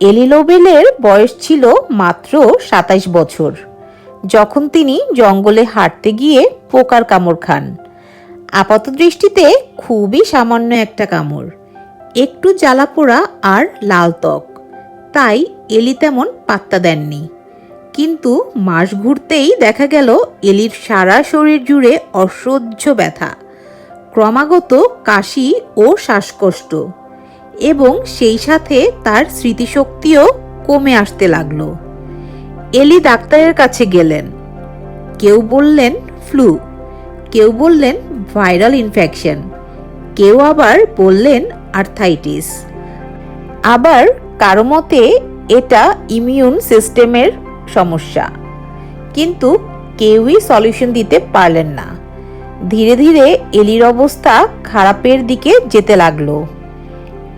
এলিলোবেলের বয়স ছিল মাত্র সাতাইশ বছর, যখন তিনি জঙ্গলে হাঁটতে গিয়ে পোকার কামড় খান। আপাত দৃষ্টিতে খুবই সামান্য একটা কামড়, একটু জ্বালাপোড়া আর লাল ত্বক, তাই এলি তেমন পাত্তা দেননি। কিন্তু মাস ঘুরতেই দেখা গেল এলির সারা শরীর জুড়ে অসহ্য ব্যথা, ক্রমাগত কাশি ও শ্বাসকষ্ট। এবং সেই সাথে তার স্মৃতিশক্তিও কমে আসতে লাগল। এলি ডাক্তারের কাছে গেলেন। কেউ বললেন ফ্লু, কেউ বললেন ভাইরাল ইনফেকশন, কেউ আবার বললেন আর্থাইটিস। আবার কারও মতে এটা ইমিউন সিস্টেমের সমস্যা। কিন্তু কেউই সলিউশন দিতে পারলেন না। ধীরে ধীরে এলির অবস্থা খারাপের দিকে যেতে লাগল।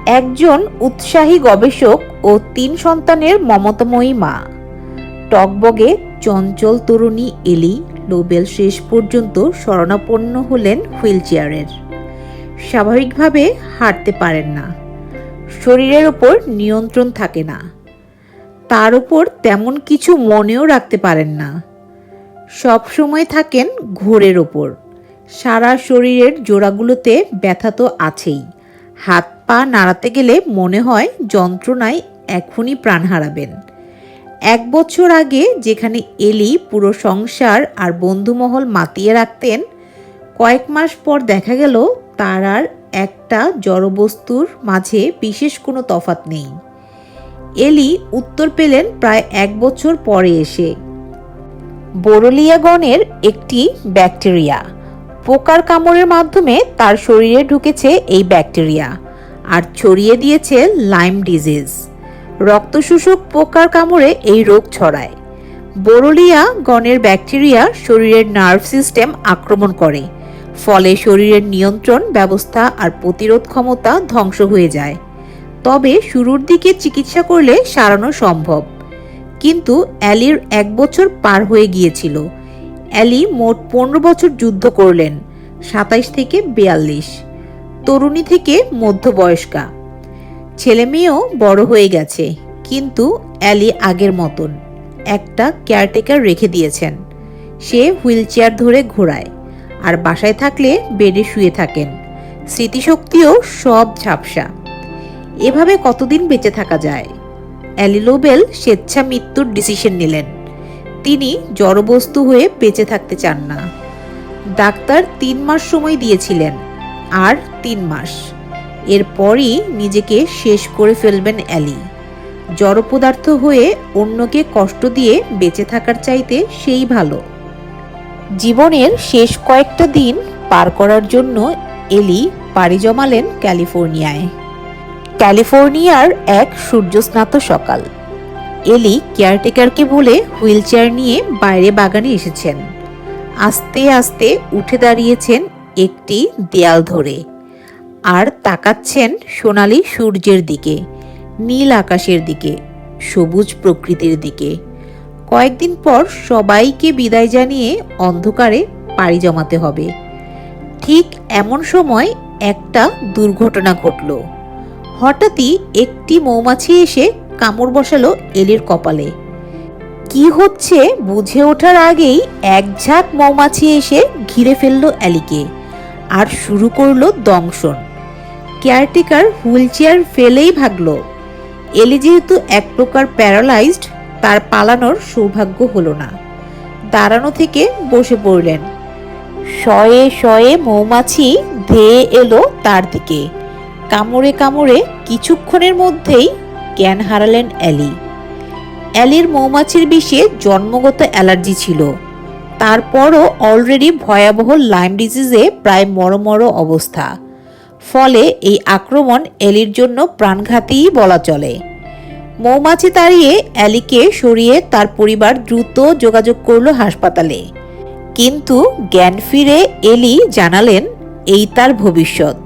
একজন উৎসাহী গবেষক ও তিন সন্তানের মমতাময়ী মা। টকবগে চঞ্চল তরুণী এলি নোবেল শেষ পর্যন্ত শরণাপন্ন হলেন হুইল চেয়ারের স্বাভাবিকভাবে হাঁটতে পারেন না। শরীরের ওপর নিয়ন্ত্রণ থাকে না। তার উপর তেমন কিছু মনেও রাখতে পারেন না। সব সময় থাকেন ঘোরের ওপর। সারা শরীরের জোড়াগুলোতে ব্যথা তো আছেই। হাত পা নাড়াতে গেলে মনে হয় যন্ত্রণায় এখনই প্রাণ হারাবেন। এক বছর আগে যেখানে এলি পুরো সংসার আর বন্ধুমহল মাতিয়ে রাখতেন, কয়েক মাস পর দেখা গেল তার আর একটা জড়বস্তুর মাঝে বিশেষ কোনো তফাত নেই। এলি উত্তর পেলেন প্রায় এক বছর পরে এসে। বোরোলিয়াগণের একটি ব্যাকটেরিয়া। পোকার কামড়ের মাধ্যমে তার শরীরে ঢুকেছে এই ব্যাকটেরিয়া। আর ছড়িয়ে দিয়েছে লাইম ডিজিজ রক্তশোষক পোকার কামড়ে এই রোগ ছড়ায়। বোরোলিয়া গণের ব্যাকটেরিয়া শরীরের নার্ভ সিস্টেম আক্রমণ করে। ফলে শরীরের নিয়ন্ত্রণ ব্যবস্থা আর প্রতিরোধ ক্ষমতা ধ্বংস হয়ে যায়। তবে শুরুর দিকে চিকিৎসা করলে সারানো সম্ভব। কিন্তু অ্যালির এক বছর পার হয়ে গিয়েছিল। অ্যালি মোট পনেরো বছর যুদ্ধ করলেন, সাতাইশ থেকে বিয়াল্লিশ। তরুণী থেকে মধ্যবয়স্কা। ছেলে মেয়েও বড় হয়ে গেছে, কিন্তু অ্যালি আগের মতন একটা কেয়ারটেকার রেখে দিয়েছেন। সে হুইল চেয়ার ধরে ঘোরায় আর বাসায় থাকলে বেডে শুয়ে থাকেন। স্মৃতিশক্তিও সব ঝাপসা। এভাবে কতদিন বেঁচে থাকা যায়? অ্যালি লোবেল স্বেচ্ছা মৃত্যুর ডিসিশন নিলেন। তিনি জড়বস্তু হয়ে বেঁচে থাকতে চান না। ডাক্তার তিন মাস সময় দিয়েছিলেন। আর তিন মাস। এরপরই নিজেকে শেষ করে ফেলবেন অ্যালি। জড় পদার্থ হয়ে অন্যকে কষ্ট দিয়ে বেঁচে থাকার চাইতে সেই ভালো। জীবনের শেষ কয়েকটা দিন পার করার জন্য এলি পাড়ি জমালেন ক্যালিফোর্নিয়ায়। ক্যালিফোর্নিয়ার এক সূর্যস্নাত সকাল। এলি কেয়ারটেকারকে বলে হুইল চেয়ার নিয়ে বাইরে বাগানে এসেছেন। আস্তে আস্তে উঠে দাঁড়িয়েছেন একটি দেয়াল ধরে। আর তাকাচ্ছেন সোনালি সূর্যের দিকে, নীল আকাশের দিকে, সবুজ প্রকৃতির দিকে। কয়েকদিন পর সবাইকে বিদায় জানিয়ে অন্ধকারে পাড়ি জমাতে হবে। ঠিক এমন সময় একটা দুর্ঘটনা ঘটল। হঠাৎই একটি মৌমাছি এসে কামড় বসালো এলির কপালে। কি হচ্ছে বুঝে ওঠার আগেই এক ঝাঁক মৌমাছি এসে ঘিরে ফেলল অ্যালিকে আর শুরু করল দংশন। কেয়ারটেকার হুইল চেয়ার ফেলেই ভাগল। এলি যেহেতু এক প্রকার প্যারালাইজড, তার পালানোর সৌভাগ্য হলো না। দাঁড়ানো থেকে বসে পড়লেন। শয়ে শয়ে মৌমাছি ধেয়ে এলো তার দিকে। কামড়ে কামড়ে কিছুক্ষণের মধ্যেই জ্ঞান হারালেন অ্যালি অ্যালির মৌমাছির বিষে জন্মগত অ্যালার্জি ছিল। তারপরও অলরেডি ভয়াবহ লাইম ডিজিজে প্রায় মরমর অবস্থা। ফলে এই আক্রমণ এলির জন্য প্রাণঘাতী বলা চলে। মৌমাছি তাড়িয়ে অ্যালিকে সরিয়ে তার পরিবার দ্রুত যোগাযোগ করল হাসপাতালে। কিন্তু জ্ঞান ফিরে এলি জানালেন, এই তার ভবিষ্যৎ।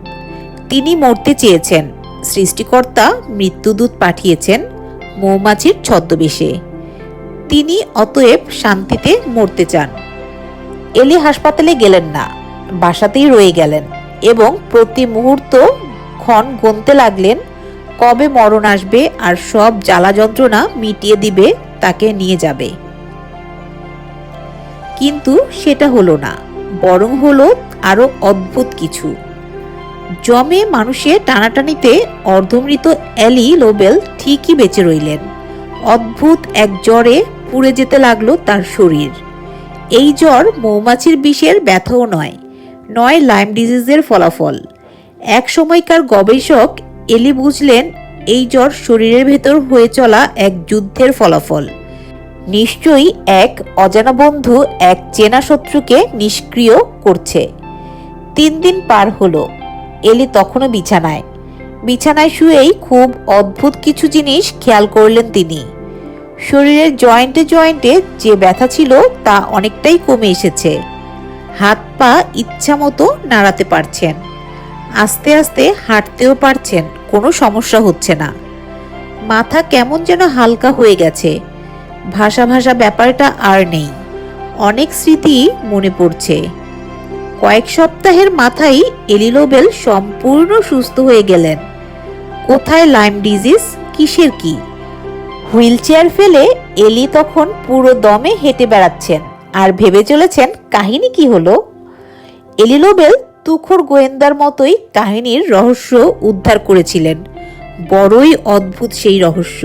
তিনি মরতে চেয়েছেন। সৃষ্টিকর্তা মৃত্যুদূত পাঠিয়েছেন মৌমাছির ছদ্মবেশে। তিনি অতএব শান্তিতে মরতে চান। এলি হাসপাতালে গেলেন না, বাসাতেই রয়ে গেলেন এবং প্রতি মুহূর্ত ক্ষণ গুনতে লাগলেন, কবে মরণ আসবে আর সব জ্বালা যন্ত্রণা মিটিয়ে দিবে তাকে নিয়ে যাবে। কিন্তু সেটা হলো না, বরং হলো আরও অদ্ভুত কিছু। জমে মানুষের টানাটানিতে অর্ধমৃত অ্যালি লোবেল ঠিকই বেঁচে রইলেন। অদ্ভুত এক জ্বরে পুড়ে যেতে লাগল তার শরীর। এই জ্বর মৌমাছির বিষের ব্যথাও নয় নয় লাইম ডিজিজের ফলাফল। এক সময়কার গবেষক এলি বুঝলেন, এই জ্বর শরীরের ভেতর হয়ে চলা এক যুদ্ধের ফলাফল। নিশ্চয়ই এক অজানা বন্ধু এক চেনা শত্রুকে নিষ্ক্রিয় করছে। তিন দিন পার হলো। এলি তখনও বিছানায়। বিছানায় শুয়েই খুব অদ্ভুত কিছু জিনিস খেয়াল করলেন তিনি। শরীরের জয়েন্টে জয়েন্টে যে ব্যথা ছিল তা অনেকটাই কমে এসেছে। হাত পা ইচ্ছা মতো নাড়াতে পারছেন। আস্তে আস্তে হাঁটতেও পারছেন, কোনো সমস্যা হচ্ছে না। মাথা কেমন যেন হালকা হয়ে গেছে। ভাষা ভাষা ব্যাপারটা আর নেই। অনেক স্মৃতি মনে পড়ছে। কয়েক সপ্তাহের মাথায় এলিলোবেল সম্পূর্ণ সুস্থ হয়ে গেলেন। কোথায় লাইম ডিজিজ কিসের কি? হুইল চেয়ার ফেলে এলি তখন পুরো দমে হেঁটে বেড়াচ্ছেন আর ভেবে চলেছেন কাহিনী কি হলো। এলিলোবেল তুখোর গোয়েন্দার মতোই কাহিনীর রহস্য উদ্ধার করেছিলেন। বড়ই অদ্ভুত সেই রহস্য।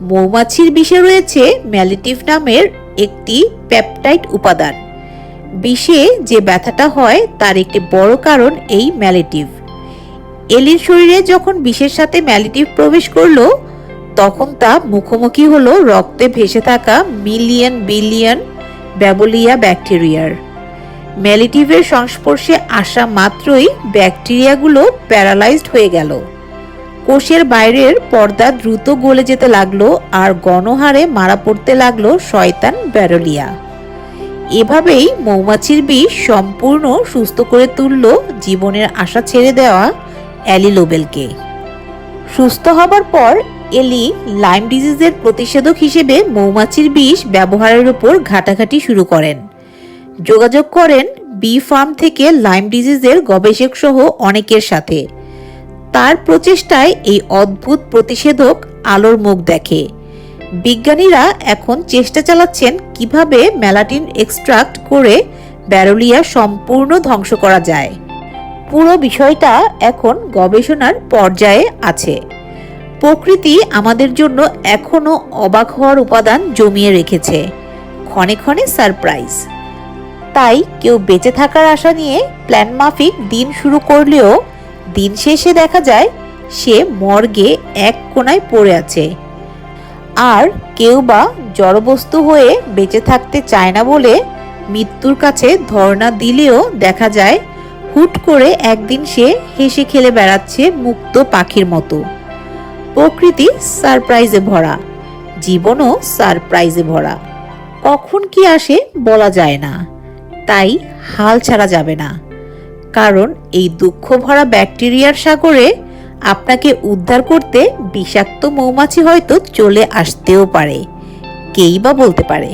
মৌমাছির বিষে রয়েছে ম্যালিটিভ নামের একটি পেপটাইড উপাদান। বিষে যে ব্যথাটা হয় তার একটি বড় কারণ এই ম্যালিটিভ। এলির শরীরে যখন বিষের সাথে ম্যালিটিভ প্রবেশ করল তখন তা মুখোমুখি হলো রক্তে ভেসে থাকা মিলিয়ন বিলিয়ন ব্যাবলিয়া ব্যাকটেরিয়ার। ম্যালিটিভের সংস্পর্শে আসা মাত্রই ব্যাকটেরিয়াগুলো প্যারালাইজড হয়ে গেল। কোষের বাইরের পর্দা দ্রুত গলে যেতে লাগল আর গণহারে মারা পড়তে লাগল শয়তান ব্যারোলিয়া। এভাবেই মৌমাছির বিষ সম্পূর্ণ সুস্থ করে তুলল জীবনের আশা ছেড়ে দেওয়া অ্যালিলোবেলকে। সুস্থ হবার পর এলি লাইম ডিজিজের প্রতিষেধক হিসেবে মৌমাছির বিষ ব্যবহারের উপর ঘাটাঘাটি শুরু করেন। যোগাযোগ করেন বি ফার্ম থেকে লাইম ডিজিজের গবেষক সহ অনেকের সাথে। তার প্রচেষ্টায় এই অদ্ভুত প্রতিষেধক আলোর মুখ দেখে। বিজ্ঞানীরা এখন চেষ্টা চালাচ্ছেন কীভাবে ম্যালাটিন এক্সট্রাক্ট করে ব্যারোলিয়া সম্পূর্ণ ধ্বংস করা যায়। পুরো বিষয়টা এখন গবেষণার পর্যায়ে আছে। প্রকৃতি আমাদের জন্য এখনও অবাক হওয়ার উপাদান জমিয়ে রেখেছে। ক্ষণে ক্ষণে সারপ্রাইজ। তাই কেউ বেঁচে থাকার আশা নিয়ে প্ল্যান মাফিক দিন শুরু করলেও দিন শেষে দেখা যায় সে মর্গে এক কোনায় পড়ে আছে। আর কেউ বা জড়বস্তু হয়ে বেঁচে থাকতে চায় না বলে মৃত্যুর কাছে ধর্ণা দিলেও দেখা যায় হুট করে একদিন সে হেসে খেলে বেড়াচ্ছে মুক্ত পাখির মতো। প্রকৃতি সারপ্রাইজে ভরা, জীবনও সারপ্রাইজে ভরা। কখন কি আসে বলা যায় না, তাই হাল ছাড়া যাবে না। কারণ এই দুঃখ ভরা ব্যাকটেরিয়ার সাগরে আপনাকে উদ্ধার করতে বিষাক্ত মৌমাছি হয়তো চলে আসতেও পারে, কেই বা বলতে পারে।